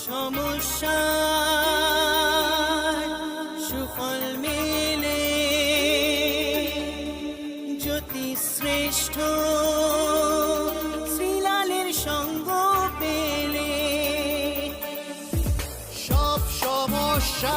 সমস্যা সুফল মেলে জ্যোতি শ্রেষ্ঠ শ্রীলালের সঙ্গ পেলে। সব সমস্যা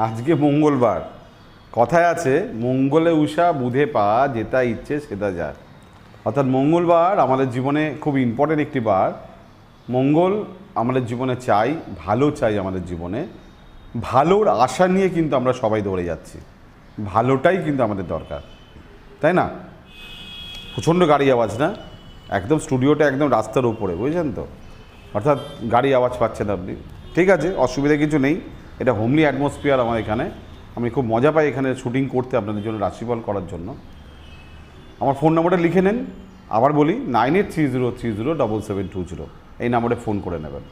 আজকে মঙ্গলবার। কথায় আছে, মঙ্গলে উষা, বুধে পা, যেটা ইচ্ছে সেটা যায় অর্থাৎ মঙ্গলবার আমাদের জীবনে খুব ইম্পর্টেন্ট একটি বার। মঙ্গল আমাদের জীবনে চাই, ভালো চাই আমাদের জীবনে। ভালোর আশা নিয়ে কিন্তু আমরা সবাই দৌড়ে যাচ্ছি। ভালোটাই কিন্তু আমাদের দরকার। তাই না? প্রচণ্ড গাড়ি আওয়াজ না? একদম স্টুডিওটা একদম রাস্তার উপরে, বুঝছেন তো? অর্থাৎ গাড়ি আওয়াজ পাচ্ছেন আপনি। ঠিক আছে, অসুবিধা কিছু নেই। এটা হোমলি অ্যাটমসফিয়ার আমার এখানে। আমি খুব মজা পাই এখানে শুটিং করতে আপনাদের জন্য রাশিফল করার জন্য। আমার ফোন নম্বরটা লিখে নেন। আবার বলি nine eight three zero three zero double seven two zero এই নম্বরে ফোন করে নেবেন।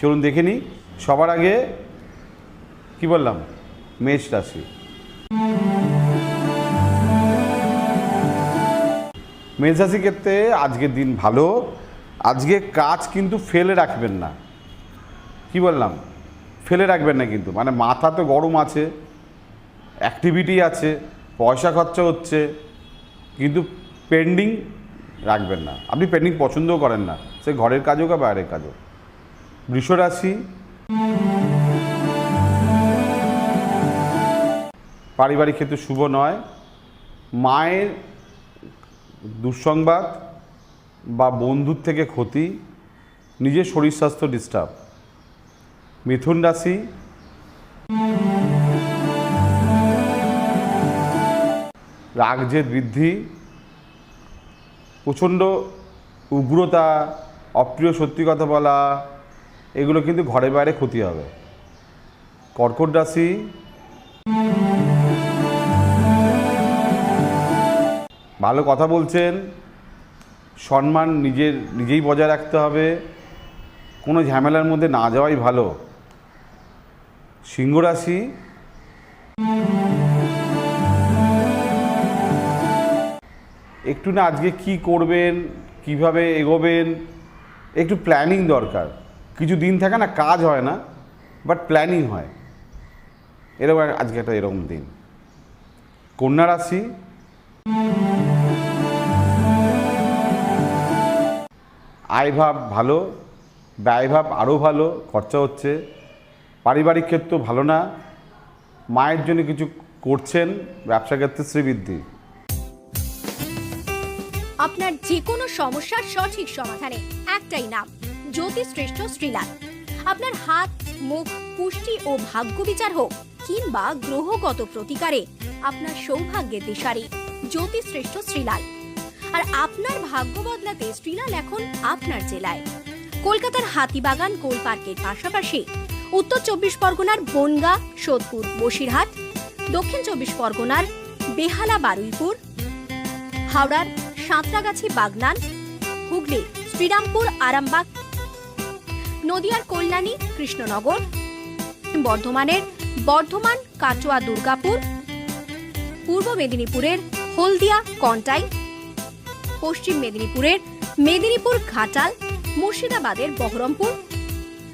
চলুন দেখে নিই, সবার আগে কি বললাম? মেষ রাশি। মেষ রাশি ক্ষেত্রে আজকের দিন ভালো। আজকে কাজ কিন্তু ফেলে রাখবেন না। কি বললাম? ফেলে রাখবেন না কিন্তু। মানে মাথা তো গরম আছে অ্যাক্টিভিটি আছে, পয়সা খরচা হচ্ছে, কিন্তু পেন্ডিং রাখবেন না। আপনি পেন্ডিং পছন্দও করেন না। সে ঘরের কাজ হোক বা বাইরের কাজ হোক। বৃষ রাশি, পারিবারিক ক্ষেত্রে শুভ নয়। মায়ের দুঃসংবাদ বা বন্ধুর থেকে ক্ষতি, নিজের শরীর স্বাস্থ্য ডিস্টার্ব মিথুন রাশি। রাগজেদ বৃদ্ধি। প্রচণ্ড উগ্রতা, অপ্রিয় সত্যি কথা বলা, এগুলো কিন্তু ঘরে বাইরে ক্ষতি হবে। কর্কট রাশি। ভালো কথা বলছেন। সম্মান নিজের, নিজেই বজায় রাখতে হবে। কোনো ঝামেলার মধ্যে না যাওয়াই ভালো। সিংহ রাশি একটু না আজকে কি করবেন, কীভাবে এগোবেন, একটু প্ল্যানিং দরকার। কিছু দিন থাকে না, কাজ হয় না বাট প্ল্যানিং হয়। এরকম আজকে একটা এরকম দিন। কন্যা রাশি। আয় ভাব ভালো ব্যয়ভাব আরও ভালো, খরচা হচ্ছে। পারিবারিক ক্ষেত্র ভালো না, মায়ের জন্য কিছু করছেন, ব্যবসা ক্ষেত্রে শ্রীবৃদ্ধি। আপনার যে কোনো সমস্যার সঠিক সমাধানে একটাই নাম জ্যোতিশ্রেষ্ঠ শ্রীলাল। আপনার হাত, মুখ, পুষ্টি ও ভাগ্য বিচার হোক, কিংবা গ্রহগত প্রতিকারে আপনার সৌভাগ্যের দিশারি জ্যোতিশ্রেষ্ঠ শ্রীলাল। আর আপনার ভাগ্য বদলাতে শ্রীলাল এখন আপনার জেলায়। কলকাতার হাতিবাগান কোল পার্কের পাশাপাশি উত্তর চব্বিশ পরগনার বনগা, সোদপুর, বসিরহাট, দক্ষিণ চব্বিশ পরগনার বেহালা, বারুইপুর, হাওড়ার সাঁতরাগাছি, বাগনান, হুগলি, শ্রীরামপুর, আরামবাগ, নদিয়ার কল্যাণী, কৃষ্ণনগর, বর্ধমানের বর্ধমান, কাটোয়া, দুর্গাপুর, পূর্ব মেদিনীপুরের হলদিয়া, কন্টাই, পশ্চিম মেদিনীপুরের মেদিনীপুর, ঘাটাল, মুর্শিদাবাদের Baharampur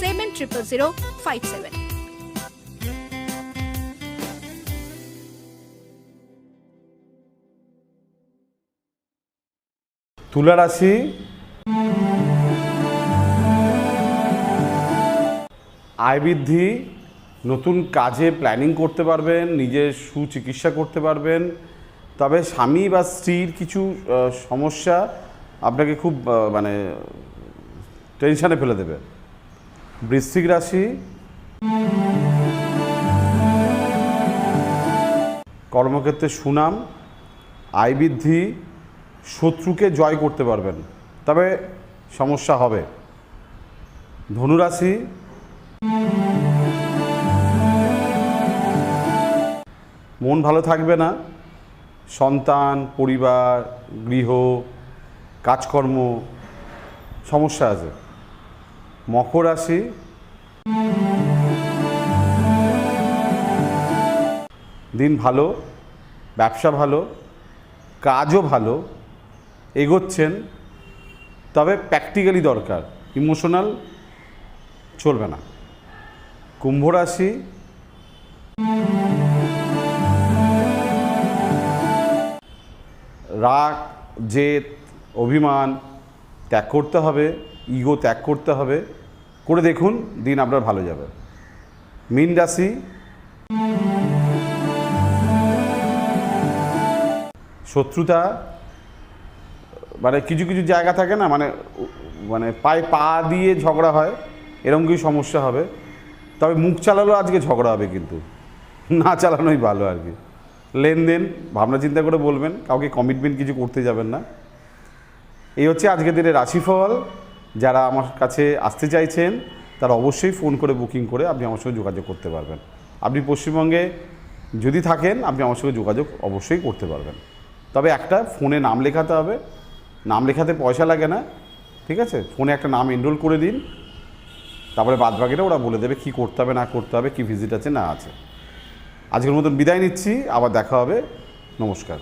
seven triple zero five seven তুলা রাশি আয় বৃদ্ধি, নতুন কাজে প্ল্যানিং করতে পারবেন নিজের সুচিকিৎসা করতে পারবেন। তবে স্বামী বা স্ত্রীর কিছু সমস্যা আপনাকে খুব মানে টেনশানে ফেলে দেবে। বৃশ্চিক রাশি, কর্মক্ষেত্রে সুনাম, আয় বৃদ্ধি, শত্রুকে জয় করতে পারবেন। তবে সমস্যা হবে। ধনুরাশি, মন ভালো থাকবে না। সন্তান, পরিবার, গৃহ, কাজকর্ম, সমস্যা আছে। মকর রাশি। দিন ভালো, ব্যবসা ভালো, কাজও ভালো, এগোচ্ছেন, তবে প্র্যাকটিক্যালি দরকার ইমোশনাল চলবে না। কুম্ভ রাশি, রাগ, জেদ, অভিমান ত্যাগ করতে হবে। ইগো ত্যাগ করতে হবে। করে দেখুন, দিন আপনার ভালো যাবে। মীন রাশি। শত্রুতা মানে কিছু কিছু জায়গা থাকে না মানে মানে পায়ে পা দিয়ে ঝগড়া হয়, এরকম কিছু সমস্যা হবে। তবে মুখ চালালেও আজকে ঝগড়া হবে কিন্তু। না চালানোই ভালো আর কি। লেনদেন, ভাবনা চিন্তা করে বলবেন, কাউকে কমিটমেন্ট কিছু করতে যাবেন না। এই হচ্ছে আজকের দিনের রাশিফল। যারা আমার কাছে আসতে চাইছেন, তারা অবশ্যই ফোন করে বুকিং করে আপনি আমার সঙ্গে যোগাযোগ করতে পারবেন। আপনি পশ্চিমবঙ্গে যদি থাকেন, আপনি আমার সঙ্গে যোগাযোগ অবশ্যই করতে পারবেন। তবে একটা ফোনে নাম লেখাতে হবে। নাম লেখাতে পয়সা লাগে না, ঠিক আছে? ফোনে একটা নাম এনরোল করে দিন। তারপরে বাদ বাকিটা ওরা বলে দেবে কী করতে হবে, না করতে হবে, কী ভিজিট আছে, না আছে। আজকের মতন বিদায় নিচ্ছি, আবার দেখা হবে। নমস্কার।